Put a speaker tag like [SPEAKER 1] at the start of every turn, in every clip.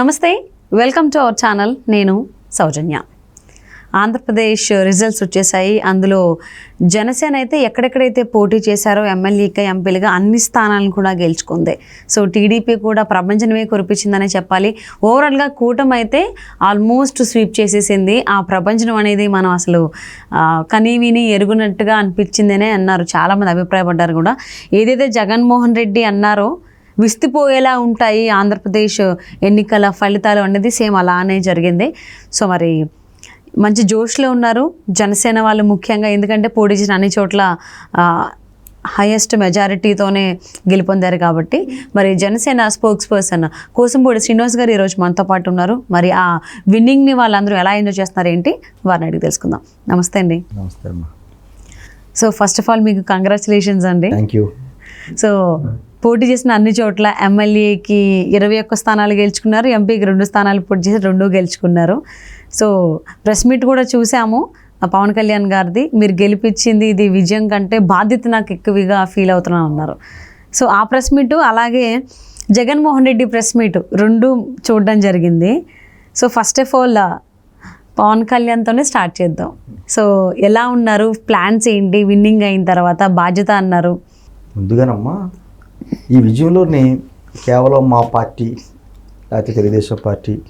[SPEAKER 1] నమస్తే welcome to our channel. నేను సౌజన్య. Andhra Pradesh results వచ్చేసాయి. అందులో జనసేన అయితే ఎక్కడెక్కడైతే పోటీ చేశారో ఎమ్మెల్యేగా ఎంపీలుగా అన్ని స్థానాలను కూడా గెలుచుకుంది. సో టీడీపీ కూడా ప్రపంచమే కురిపించిందనే చెప్పాలి. ఓవరాల్గా కూటమి అయితే ఆల్మోస్ట్ స్వీప్ చేసేసింది. ఆ ప్రపంచం అనేది మనం అసలు కనీవిని ఎరుగునట్టుగా అనిపించిందనే అన్నారు. చాలామంది అభిప్రాయపడ్డారు కూడా. ఏదైతే జగన్మోహన్ రెడ్డి అన్నారో విస్తుపోయేలా ఉంటాయి ఆంధ్రప్రదేశ్ ఎన్నికల ఫలితాలు అనేది సేమ్ అలానే జరిగింది. సో మరి మంచి జోష్లో ఉన్నారు. జనసేన వాళ్ళు ముఖ్యంగా ఎందుకంటే పోటీ చేసిన అన్ని చోట్ల హైయెస్ట్ మెజారిటీతోనే గెలుపొందారు కాబట్టి. మరి జనసేన స్పోక్స్ పర్సన్ కోసంపూడి శ్రీనివాస్ గారు ఈరోజు మనతో పాటు ఉన్నారు. మరి ఆ విన్నింగ్ని వాళ్ళందరూ ఎలా ఎంజాయ్ చేస్తున్నారు ఏంటి? వారిని అడిగి తెలుసుకుందాం. నమస్తే అండి.
[SPEAKER 2] నమస్తే
[SPEAKER 1] సో ఫస్ట్ ఆఫ్ ఆల్ మీకు కంగ్రాచులేషన్స్ అండి.
[SPEAKER 2] థ్యాంక్ యూ
[SPEAKER 1] సో పోటీ చేసిన అన్ని చోట్ల ఎమ్మెల్యేకి ఇరవై ఒక్క స్థానాలు గెలుచుకున్నారు ఎంపీకి రెండు స్థానాలు పోటీ చేసి రెండు గెలుచుకున్నారు. సో ప్రెస్ మీట్ కూడా చూసాము. ఆ పవన్ కళ్యాణ్ గారిది మీరు గెలిపించింది ఇది విజయం కంటే బాధ్యత నాకు ఎక్కువగా ఫీల్ అవుతున్నా ఉన్నారు సో ఆ ప్రెస్ మీటు అలాగే జగన్మోహన్ రెడ్డి ప్రెస్ మీట్ రెండు చూడడం జరిగింది. So first of all Pavan కళ్యాణ్తోనే start చేద్దాం. సో ఎలా ఉన్నారు? ప్లాన్స్ ఏంటి? విన్నింగ్ అయిన తర్వాత బాధ్యత అన్నారు.
[SPEAKER 2] ముందుగానమ్మా ఈ విజయంలోని కేవలం మా పార్టీ లేకపోతే తెలుగుదేశం పార్టీ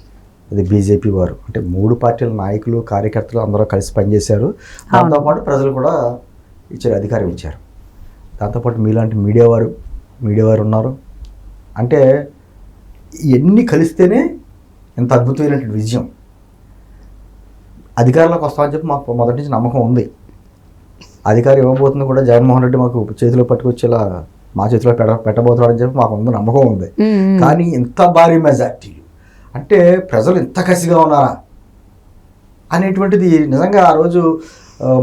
[SPEAKER 2] అది బీజేపీ వారు. అంటే మూడు పార్టీల నాయకులు కార్యకర్తలు అందరూ కలిసి పనిచేశారు. దాంతోపాటు ప్రజలు కూడా ఇచ్చారు అధికారం ఇచ్చారు. దాంతోపాటు మీలాంటి మీడియా వారు మీడియా వారు ఉన్నారు. అంటే ఇవన్నీ కలిస్తేనే ఇంత అద్భుతమైనటువంటి విజయం. అధికారంలోకి వస్తామని చెప్పి మాకు మొదటి నుంచి నమ్మకం ఉంది. అధికారం ఇవ్వబోతుంది కూడా జగన్మోహన్ రెడ్డి మాకు చేతిలో పట్టుకొచ్చేలా మా చేతిలో పెట్ట పెట్టబోతున్నాడని చెప్పి మాకు ఉంది నమ్మకం ఉంది. కానీ ఇంత భారీ మెజార్టీలు అంటే ప్రజలు ఇంత కసిగా ఉన్నారా? అనేటువంటిది నిజంగా ఆ రోజు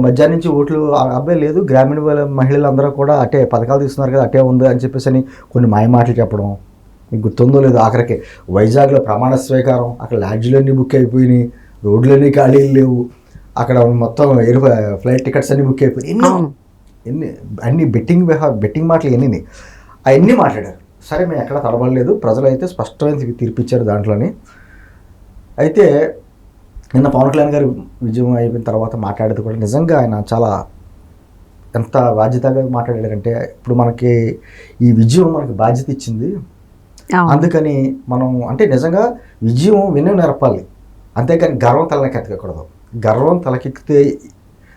[SPEAKER 2] మధ్యాహ్నం నుంచి ఓట్లు అబ్బాయి లేదు గ్రామీణ మహిళలందరూ కూడా అటే పథకాలు తీస్తున్నారు కదా అటే ఉంది అని చెప్పేసి అని కొన్ని మాయమాటలు చెప్పడం. మీకు గుర్తుందో లేదు ఆఖరికి. వైజాగ్లో ప్రమాణ స్వీకారం అక్కడ లాడ్జ్లన్నీ బుక్ అయిపోయినాయి రోడ్లన్నీ ఖాళీలు లేవు. అక్కడ మొత్తం ఎయిర్ ఫ్లైట్ టికెట్స్ అన్నీ బుక్ అయిపోయినాయి. ఎన్నో. ఎన్ని అన్ని బెట్టింగ్ బెట్టింగ్ మాటలు ఎన్ని అవన్నీ మాట్లాడారు. సరే మేము ఎక్కడ తడబడలేదు. ప్రజలు అయితే స్పష్టమైన తీర్పిచ్చారు దాంట్లోని. అయితే నిన్న పవన్ కళ్యాణ్ గారు విజయం అయిపోయిన తర్వాత మాట్లాడేది కూడా నిజంగా ఆయన చాలా ఎంత బాధ్యతగా మాట్లాడారంటే ఇప్పుడు మనకి ఈ విజయం మనకి బాధ్యత ఇచ్చింది. అందుకని మనం అంటే నిజంగా విజయం వినయం నేర్పాలి. అంతేకాని గర్వం తలకెత్తకూడదు గర్వం తలకెక్కితే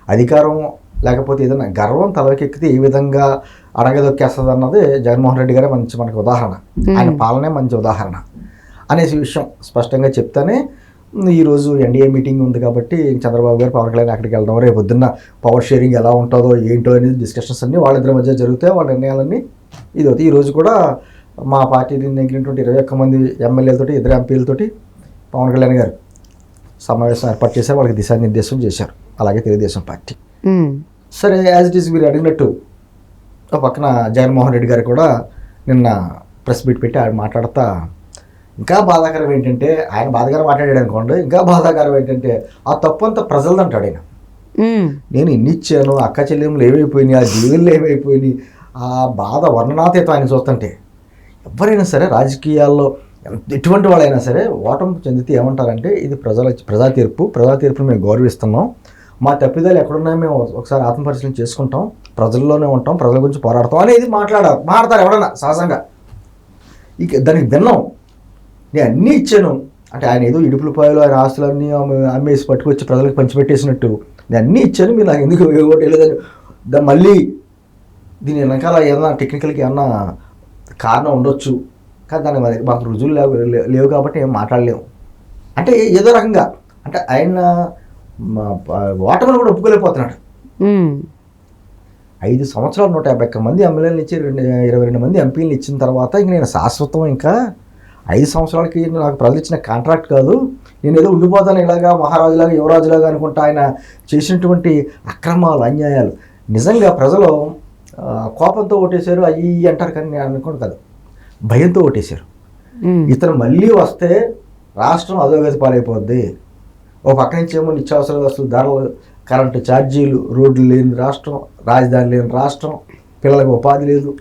[SPEAKER 2] అధికారం లేకపోతే ఏదైనా గర్వం తలకెక్కితే ఏ విధంగా అడగదొక్కేస్తుంది అన్నది జగన్మోహన్ రెడ్డి గారే మంచి మనకు ఉదాహరణ. ఆయన పాలనే మంచి ఉదాహరణ. అనేసి విషయం స్పష్టంగా చెప్తానే ఈరోజు ఎన్డీఏ మీటింగ్ ఉంది కాబట్టి చంద్రబాబు గారు పవన్ కళ్యాణ్ అక్కడికి వెళ్దాం రేపు పొద్దున్న పవర్ షేరింగ్ ఎలా ఉంటుందో ఏంటో అనేది డిస్కషన్స్ అన్నీ వాళ్ళిద్దరి మధ్య జరుగుతాయి వాళ్ళ నిర్ణయాలన్నీ ఇది అవుతాయి. ఈరోజు కూడా మా పార్టీని నెగ్గినటువంటి ఇరవై ఒక్క మంది ఎమ్మెల్యేలతోటి ఇద్దరు ఎంపీలతోటి పవన్ కళ్యాణ్ గారు సమావేశం ఏర్పాటు చేశారు. వాళ్ళకి దిశానిర్దేశం చేశారు. అలాగే తెలుగుదేశం పార్టీ. సరే యాజ్ ఇట్ ఈస్ మీరు అడిగినట్టు ఒక పక్కన జగన్మోహన్ రెడ్డి గారు కూడా నిన్న ప్రెస్ మీట్ పెట్టి ఆయన మాట్లాడతా. ఇంకా బాధాకరం ఏంటంటే ఆయన బాధాకరం మాట్లాడాడు అనుకోండి ఇంకా బాధాకరం ఏంటంటే ఆ తప్పు అంతా ప్రజలది అంటాడు ఆయన. నేను ఇన్ని ఇచ్చాను అక్క చెల్లెములు ఏమైపోయినాయి ఆ జీవులు ఏమైపోయినాయి ఆ బాధ వర్ణనాతీతం ఆయన చూస్తుంటే. ఎవరైనా సరే రాజకీయాల్లో ఎటువంటి వాళ్ళైనా సరే ఓటమి చెందితే ఏమంటారంటే ఇది ప్రజల ప్రజా తీర్పు ప్రజా తీర్పును మేము గౌరవిస్తున్నాం. మా తప్పిదాలు ఎక్కడున్నాయో మేము ఒకసారి ఆత్మపరిశీలన చేసుకుంటాం. ప్రజల్లోనే ఉంటాం. ప్రజల గురించి పోరాడతాం అనేది మాట్లాడారు మాట్లాడతారు ఎవడన్నా సహజంగా. ఇక దానికి భిన్నం. నేను అన్నీ ఇచ్చాను. అంటే ఆయన ఏదో ఇడుపులపాయలు ఆయన ఆస్తులన్నీ అమ్మేసి పట్టుకొచ్చి ప్రజలకు పంచిపెట్టేసినట్టు నేను అన్నీ ఇచ్చాను. మీరు నాకు ఎందుకు ఒకటి వేయలేదని. మళ్ళీ దీని వెనకాల ఏదైనా టెక్నికల్కి ఏమన్నా కారణం ఉండొచ్చు. కానీ దాని మరి మాకు రుజువులు లేవు లే- లేవు కాబట్టి ఏం మాట్లాడలేము. అంటే ఏదో రకంగా. అంటే ఆయన ఓటమిని కూడా ఒప్పుకోలేకపోతున్నాడు. ఐదు సంవత్సరాలు నూట యాభై ఒక్క మంది ఎమ్మెల్యేలు ఇచ్చి రెండు ఇరవై రెండు మంది ఎంపీలు ఇచ్చిన తర్వాత ఇంక నేను శాశ్వతం ఇంకా ఐదు సంవత్సరాలకి నాకు ప్రజలు ఇచ్చిన కాంట్రాక్ట్ కాదు. నేను ఏదో ఉండిపోతాను ఇలాగా మహారాజులాగా యువరాజులాగా అనుకుంటా ఆయన చేసినటువంటి అక్రమాలు అన్యాయాలు. నిజంగా ప్రజలు కోపంతో ఓటేశారు అయ్యి అంటారు కానీ నేను అనుకోను కాదు. భయంతో ఓటేశారు. ఇతను మళ్ళీ వస్తే రాష్ట్రం అధోగతి పాలైపోద్ది. ఓ పక్క నుంచి ఏమో నిత్యావసర వస్తువులు ధరలు కరెంటు ఛార్జీలు రోడ్లు లేని రాష్ట్రం రాజధాని లేని రాష్ట్రం పిల్లలకు ఉపాధి లేదు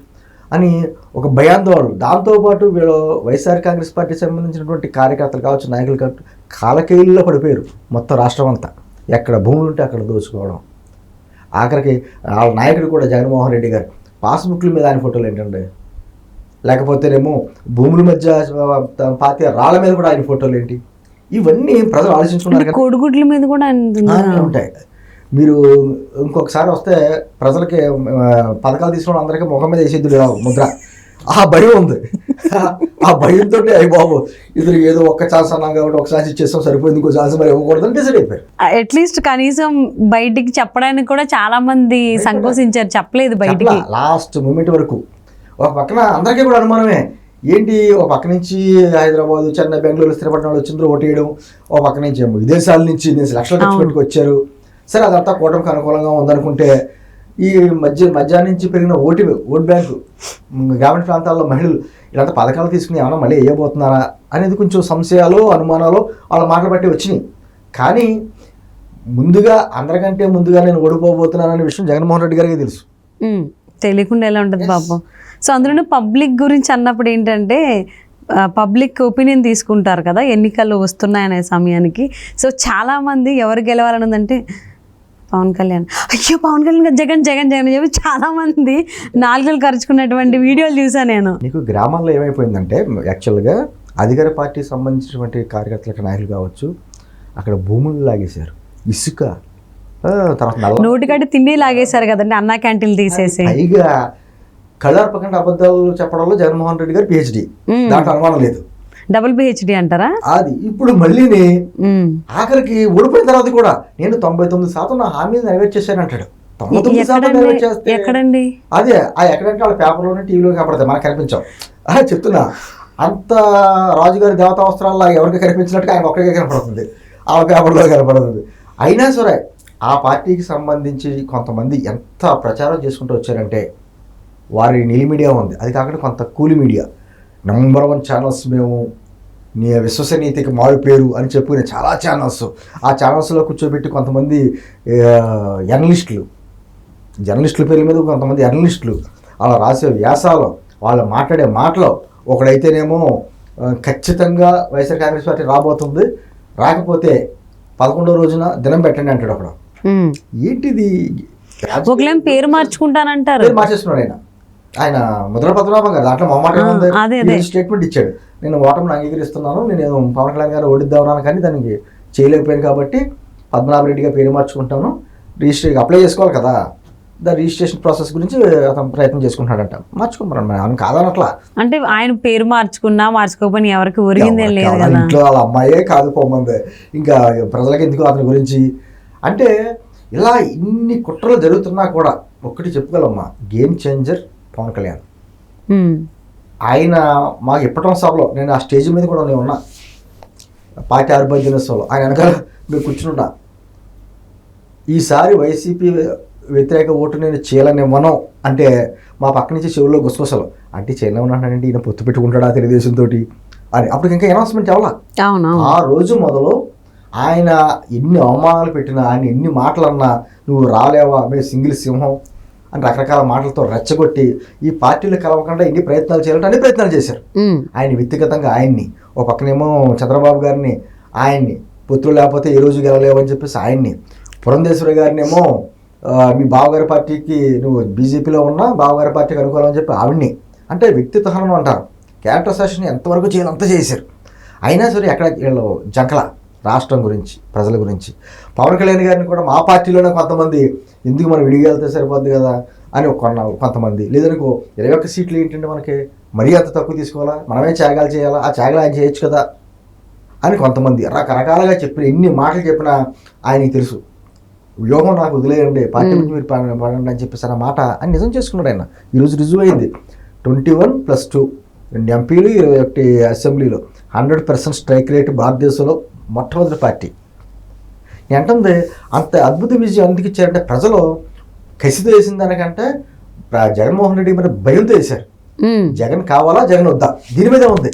[SPEAKER 2] అని ఒక భయాందోళన. దాంతోపాటు వీళ్ళు వైఎస్ఆర్ కాంగ్రెస్ పార్టీ సంబంధించినటువంటి కార్యకర్తలు కావచ్చు నాయకులు కావచ్చు కాలకేయుల్లో పడిపోయారు మొత్తం రాష్ట్రం అంతా. ఎక్కడ భూములు ఉంటే అక్కడ దోచుకోవడం. ఆఖరికి వాళ్ళ నాయకుడు కూడా జగన్మోహన్ రెడ్డి గారు పాస్బుక్ల మీద ఆయన ఫోటోలు ఏంటండి లేకపోతేనేమో భూముల మధ్య ఆ, పాతి రాళ్ళ మీద కూడా ఆయన ఫోటోలు ఏంటి? ఇవన్నీ ప్రజలు ఆలోచించుకున్నారు
[SPEAKER 1] కోడిగుడ్ల మీద కూడా
[SPEAKER 2] ఉంటాయి. మీరు ఇంకొకసారి వస్తే ప్రజలకి పథకాలు తీసుకున్న అందరికీ ముఖం మీద వేసేద్దుడు ఇలా ముద్ర. ఆ భయం ఉంది. ఆ భయంతో అయ్యి బాబు ఇద్దరు ఏదో ఒక్క ఛాన్స్ అన్నాం కాబట్టి ఒక ఛాన్స్ ఇచ్చేస్తాం సరిపోయింది ఇంకో ఛాన్స్ మరి ఇవ్వకూడదని డిసైడ్ అయిపోయారు.
[SPEAKER 1] అట్లీస్ట్ కనీసం బయటికి చెప్పడానికి కూడా చాలా మంది సంకోచించారు చెప్పలేదు బయటికి.
[SPEAKER 2] లాస్ట్ మూమెంట్ వరకు. ఒక పక్కన అందరికీ కూడా అనుమానమే ఏంటి ఒక పక్క నుంచి హైదరాబాద్ చెన్నై బెంగళూరు స్థిరపడిన వాళ్ళు వచ్చిండ్రు ఓటేయడం ఒక పక్క నుంచి విదేశాల నుంచి నేను లక్షలు ఖర్చు. పెట్టుకు వచ్చారు సరే అదంతా కూటమికి అనుకూలంగా ఉందనుకుంటే ఈ మధ్య మధ్యాహ్నం నుంచి పెరిగిన ఓటు ఓట్ బ్యాంకు గ్రామీణ ప్రాంతాల్లో మహిళలు ఇలాంటి పథకాలు తీసుకుని ఏమైనా మళ్ళీ వేయబోతున్నారా అనేది కొంచెం సంశయాలు అనుమానాలు వాళ్ళ మాటలు బట్టి వచ్చినాయి. కానీ ముందుగా అందరికంటే ముందుగా నేను ఓడిపోబోతున్నాననే విషయం జగన్మోహన్ రెడ్డి గారికి తెలుసు.
[SPEAKER 1] తెలియకుండా ఎలా ఉంటుంది పాపం. సో అందులోనూ పబ్లిక్ గురించి అన్నప్పుడు ఏంటంటే పబ్లిక్ ఒపీనియన్ తీసుకుంటారు కదా ఎన్నికలు వస్తున్నాయనే సమయానికి. సో చాలా మంది ఎవరు గెలవాలని ఉందంటే పవన్ కళ్యాణ్. అయ్యో పవన్ కళ్యాణ్ జగన్ జగన్ జగన్ చెప్పి చాలా మంది నాలుగులు ఖర్చుకున్నటువంటి వీడియోలు చూసాను నేను.
[SPEAKER 2] నీకు గ్రామాల్లో ఏమైపోయిందంటే యాక్చువల్గా అధికార పార్టీకి సంబంధించినటువంటి కార్యకర్తలకు నాయకులు కావచ్చు అక్కడ భూములు లాగేశారు. ఇసుక. తర్వాత
[SPEAKER 1] నోటికాడి తిండి లాగేశారు కదండి అన్నా క్యాంటీన్లు తీసేసి.
[SPEAKER 2] పైగా కళ్ళార్పకుండా అబద్ధాలు చెప్పడంలో జగన్మోహన్ రెడ్డి గారు పిహెచ్డి. దాంట్లో అనుమానం లేదు.
[SPEAKER 1] డబుల్ పిహెచ్డి అంటారా?
[SPEAKER 2] అది ఇప్పుడు మళ్ళీని
[SPEAKER 1] ఉమ్.
[SPEAKER 2] ఆఖరికి ఓడిపోయిన తర్వాత కూడా నేను తొంభై తొమ్మిది శాతం నా హామీని నెరవేర్చేశాను అంటాడు
[SPEAKER 1] ఎక్కడండి?
[SPEAKER 2] అదే ఆ ఎక్కడంటే వాళ్ళ పేపర్లోనే టీవీలో కనపడతాయి మనకు కనిపించావు. ఆ, చెప్తున్నా అంత రాజుగారి దేవతా వస్త్రాల్లో ఎవరికి కనిపించినట్టుగా ఆయన ఒక్కడికే కనపడుతుంది. ఆ పేపర్లో కనపడుతుంది. అయినా సరే ఆ పార్టీకి సంబంధించి కొంతమంది ఎంత ప్రచారం చేసుకుంటూ వచ్చారంటే వారి నిలి మీడియా ఉంది. అది కాకుండా కొంత కూలి మీడియా. నెంబర్ వన్ ఛానల్స్ మేము నీ విశ్వసనీయతకి మారు పేరు అని చెప్పుకునే చాలా ఛానల్స్ ఆ ఛానల్స్లో కూర్చోబెట్టి కొంతమంది జర్నలిస్టులు జర్నలిస్టుల పేర్ల మీద కొంతమంది జర్నలిస్టులు అలా రాసే వ్యాసాలు వాళ్ళు మాట్లాడే మాటలు. ఒకడైతేనేమో ఖచ్చితంగా వైఎస్ఆర్ కాంగ్రెస్ పార్టీ రాబోతుంది. రాకపోతే పదకొండో రోజున దినం పెట్టండి అంటాడు ఒకడు
[SPEAKER 1] ఉమ్.
[SPEAKER 2] ఏంటిది?
[SPEAKER 1] ఒకలేం పేరు మార్చుకుంటానంటారు.
[SPEAKER 2] పేరు మార్చేస్తున్నాడు ఆయన. ఆయన ముద్ర పద్మనాభం గారు దాంట్లో మొహమాట. స్టేట్మెంట్ ఇచ్చాడు. నేను ఓటమిని అంగీకరిస్తున్నాను. నేను పవన్ కళ్యాణ్ గారు ఓడిద్దామన్నాను కానీ దానికి చేయలేకపోయాను కాబట్టి పద్మనాభ రెడ్డిగా పేరు మార్చుకుంటాను. రిజిస్టర్ అప్లై చేసుకోవాలి కదా. దాని రిజిస్ట్రేషన్ ప్రాసెస్ గురించి అతను ప్రయత్నం చేసుకుంటున్నాడంట. మార్చుకోమన్నాడు మరి. అవును కాదనట్లా.
[SPEAKER 1] అంటే ఆయన పేరు మార్చుకున్నా మార్చుకోకపోయినా ఎవరికి ఒరిగిందేం లేదు
[SPEAKER 2] ఇంట్లో వాళ్ళ అమ్మాయే కాదు పోమంది ఇంకా ప్రజలకు ఎందుకు అతని గురించి? అంటే ఇలా ఇన్ని కుట్రలు జరుగుతున్నా కూడా ఒక్కటి చెప్పుకోవాలమ్మా. Game changer Pavan Kalyan. ఆయన మాకు ఇప్పటం సభలో నేను ఆ స్టేజ్ మీద కూడా నేను ఉన్నా. పార్టీ ఆవిర్భావ దినోత్సవంలో ఆయన వెనకాల మీరు కూర్చున్నా ఈసారి వైసీపీ వ్యతిరేక ఓటు నేను చీలనివ్వను అంటే మా పక్క నుంచి చెవుల్లో గుసగుసలు. అంటే చీలనివ్వనంటే ఈయన పొత్తు పెట్టుకుంటాడా తెలుగుదేశంతో అని. అప్పుడు ఇంకా అనౌన్స్మెంట్ అవ్వాలా ఆ రోజు మొదలు ఆయన ఎన్ని అవమానాలు పెట్టినా ఆయన ఎన్ని మాటలు అన్నా నువ్వు రాలేవా? మేము సింగిల్ సింహం. అని రకరకాల మాటలతో రెచ్చగొట్టి ఈ పార్టీలు కలవకుండా ఎన్ని ప్రయత్నాలు చేయాలంటే అన్ని ప్రయత్నాలు చేశారు. ఆయన వ్యక్తిగతంగా ఆయన్ని ఒక పక్కనేమో చంద్రబాబు గారిని ఆయన్ని పుత్రులు లేకపోతే ఏ రోజు అని చెప్పేసి ఆయన్ని పురంధేశ్వరి గారినేమో మీ బావగారి పార్టీకి నువ్వు బీజేపీలో ఉన్నా బావగారి పార్టీకి అనుకూలం అని చెప్పి ఆవిడ్ని అంటే వ్యక్తిత్వ హననం అంటారు. క్యారెక్టర్ సెషన్ ఎంతవరకు చేయాలి అంత చేశారు. అయినా సరే ఎక్కడ వీళ్ళు జంకల రాష్ట్రం గురించి ప్రజల గురించి. పవన్ కళ్యాణ్ గారిని కూడా మా పార్టీలోనే కొంతమంది ఎందుకు మనం విడిగా వెళ్తే సరిపోద్ది కదా అని ఒక కొన్న కొంతమంది. లేదనుకో ఇరవై ఒక్క సీట్లు ఏంటంటే మనకి మరీ అంత తక్కువ తీసుకోవాలా? మనమే త్యాగాలు చేయాలా? ఆ త్యాగాలు ఆయన చేయొచ్చు కదా అని కొంతమంది రకరకాలుగా చెప్పిన ఎన్ని మాటలు చెప్పినా ఆయనకి తెలుసు. వ్యూహం నాకు వదిలేయండి పార్టీ నుంచి మీరు పడ- పడండి అని చెప్పేసి అన్న మాట అని నిజం చేసుకున్నాడు ఆయన. ఈరోజు రుజువు అయింది ట్వంటీ వన్ ప్లస్ టూ. రెండు ఎంపీలు ఇరవై ఒకటి అసెంబ్లీలో. హండ్రెడ్ పర్సెంట్ స్ట్రైక్ రేట్ భారతదేశంలో మొట్టమొదటి పార్టీ. అంటుంది అంత అద్భుత విజయం ఎందుకు ఇచ్చారంటే ప్రజలు కసితో వేసిన దానికంటే జగన్మోహన్ రెడ్డి మీద భయంతో వేశారు.
[SPEAKER 1] ఉమ్.
[SPEAKER 2] జగన్ కావాలా జగన్ వద్దా? దీని మీదే ఉంది.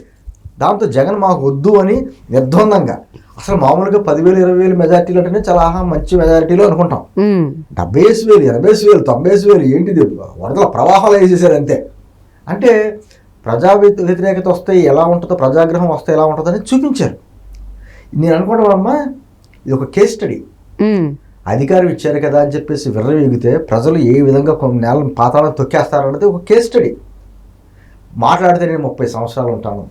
[SPEAKER 2] దాంతో జగన్ మాకు వద్దు అని నిర్ద్వందంగా. అసలు మామూలుగా పదివేలు ఇరవై వేలు మెజార్టీలు అంటేనే చాలా ఆహా మంచి మెజారిటీలో అనుకుంటాం. డెబ్బై వేసి వేలు ఎనభై వేలు తొంభై వేలు ఏంటిది? వరదల ప్రవాహాలు వేసేసారు అంతే. అంటే ప్రజా వ్య- వ్యతిరేకత వస్తే ఎలా ఉంటుందో ప్రజాగ్రహం వస్తే ఎలా ఉంటుందో అనేది చూపించారు. నేను అనుకోవడం అమ్మా ఇది ఒక కేస్ స్టడీ అధికారం ఇచ్చారు కదా అని చెప్పేసి విర్రవీగితే ప్రజలు ఏ విధంగా కొన్ని నేల పాతాలను తొక్కేస్తారన్నది ఒక కేస్ స్టడీ మాట్లాడితే నేను ముప్పై సంవత్సరాలు ఉంటాను.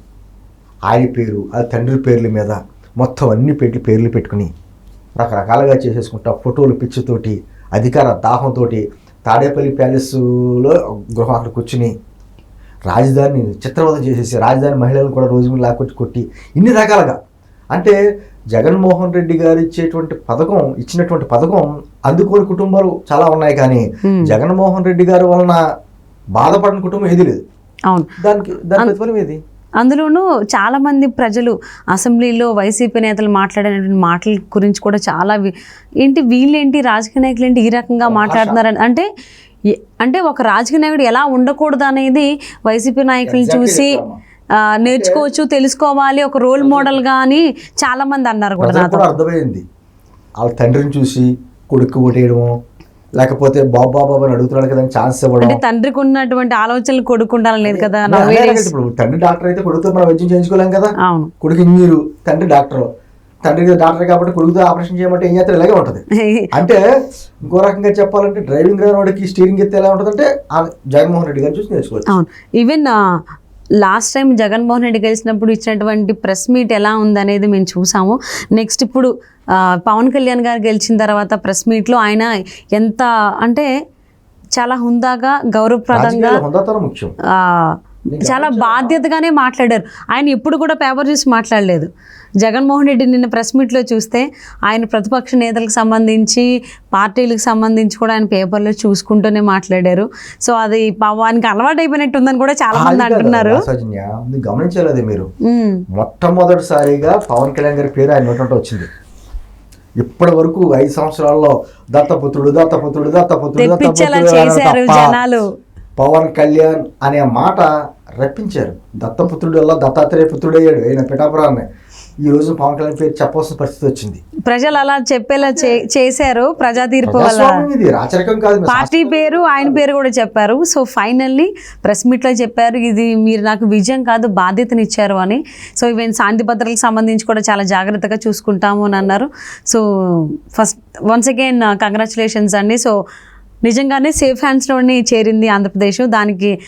[SPEAKER 2] ఆయన పేరు ఆ తండ్రి పేర్ల మీద మొత్తం అన్ని పెట్టి పేర్లు పెట్టుకుని రకరకాలుగా చేసేసుకుంటా ఫోటోలు పిచ్చితోటి అధికార దాహంతో తాడేపల్లి ప్యాలెస్లో గృహం అక్కడ కూర్చుని రాజధాని చిత్రవద చేసేసి రాజధాని మహిళలను కూడా రోజు మీద లాక్కొచ్చి కొట్టి ఇన్ని రకాలుగా అంటే జగన్మోహన్ రెడ్డి గారు ఇచ్చేటువంటి పథకం ఇచ్చినటువంటి పథకం అందుకోని కుటుంబాలు చాలా ఉన్నాయి కానీ. జగన్మోహన్ రెడ్డి గారి వలన బాధపడిన కుటుంబం ఏది లేదు.
[SPEAKER 1] అవును.
[SPEAKER 2] దానికి దాని ప్రతిఫలం ఏది?
[SPEAKER 1] అందులోనూ చాలా మంది ప్రజలు అసెంబ్లీలో వైసీపీ నేతలు మాట్లాడినటువంటి మాటల గురించి కూడా చాలా ఏంటి వీళ్ళేంటి రాజకీయ నాయకులు ఏంటి ఈ రకంగా మాట్లాడుతున్నారని అంటే అంటే ఒక రాజకీయ నాయకుడు ఎలా ఉండకూడదు అనేది వైసీపీ నాయకులు
[SPEAKER 2] Exactly
[SPEAKER 1] చూసి నేర్చుకోవచ్చు తెలుసుకోవాలి. ఒక రోల్ మోడల్గా అని చాలా మంది అన్నారు కూడా నాతో.
[SPEAKER 2] అర్థమైంది. వాళ్ళ తండ్రిని చూసి కొడుకు కొట్టేయడము లేకపోతే బాబు బాబు అని అడుగుతున్నాడు కదా ఛాన్స్ ఇవ్వడం.
[SPEAKER 1] అంటే తండ్రికి ఉన్నటువంటి ఆలోచనలు కొడుకుండాలని లేదు కదా
[SPEAKER 2] ఇప్పుడు తండ్రి డాక్టర్ అయితే కొడుకుతో మనం వైద్యం చేయించుకోలేం కదా.
[SPEAKER 1] అవును.
[SPEAKER 2] కొడుకు ఇంజనీరు తండ్రి డాక్టర్. తండ్రి డాక్టర్ కాబట్టి కొడుకుతో ఆపరేషన్ చేయమంటే ఏం చేస్తారు? ఇలాగే ఉంటుంది. అంటే ఇంకో రకంగా చెప్పాలంటే డ్రైవింగ్ రాని వాడికి స్టీరింగ్ ఎత్తే ఎలా ఉంటుందంటే ఆ జగన్మోహన్ రెడ్డి గారిని చూసి నేర్చుకోవచ్చు.
[SPEAKER 1] Even last time Jaganmohan Reddy గెలిచినప్పుడు ఇచ్చినటువంటి ప్రెస్ మీట్ ఎలా ఉందనేది మేము చూసాము. నెక్స్ట్ ఇప్పుడు పవన్ కళ్యాణ్ గారు గెలిచిన తర్వాత ప్రెస్ మీట్లో ఆయన ఎంత అంటే చాలా హుందాగా గౌరవప్రదంగా చాలా బాధ్యతగానే మాట్లాడారు. ఆయన ఎప్పుడు కూడా పేపర్ చూసి మాట్లాడలేదు. జగన్మోహన్ రెడ్డి నిన్న ప్రెస్ మీట్లో చూస్తే ఆయన ప్రతిపక్ష నేతలకు సంబంధించి పార్టీలకు సంబంధించి కూడా ఆయన పేపర్లో చూసుకుంటూనే మాట్లాడారు. సో అది పవానికి అలవాటు అయిపోయినట్టు ఉందని కూడా చాలా మంది అంటున్నారు.
[SPEAKER 2] గమనించలేదు మీరు. మొట్టమొదటిసారిగా పవన్ కళ్యాణ్ గారి పేరు ఆయన నోటంట వచ్చింది. ఇప్పటి వరకు ఐదు సంవత్సరాల్లో దత్తపుత్రుడు దత్తపుత్రుడు దత్తపుత్రుడు దత్తపుత్రుడు పవన్ కళ్యాణ్ అనే మాట రప్పించారు. దత్తపుత్రుడు వల్ల దత్తాత్రేయ పుత్రుడు అయ్యాడు ఆయన పిఠాపురాన్ని. ఈ రోజు పవన్ కళ్యాణ్ పేరు చెప్పవలసిన పరిస్థితి వచ్చింది.
[SPEAKER 1] ప్రజలు అలా చెప్పేలా చేశారు ప్రజా తీర్పు
[SPEAKER 2] ఇది రాచరికం కాదు
[SPEAKER 1] పార్టీ పేరు ఆయన పేరు కూడా చెప్పారు. సో ఫైనల్లీ ప్రెస్ మీట్లో చెప్పారు ఇది మీరు నాకు విజయం కాదు బాధ్యతనిచ్చారు అని. సో ఈవెన్ శాంతి భద్రతలకు సంబంధించి కూడా చాలా జాగ్రత్తగా చూసుకుంటాము అని అన్నారు. So first once again congratulations అండి. సో నిజంగానే సేఫ్ హ్యాండ్స్లోని చేరింది ఆంధ్రప్రదేశ్. దానికి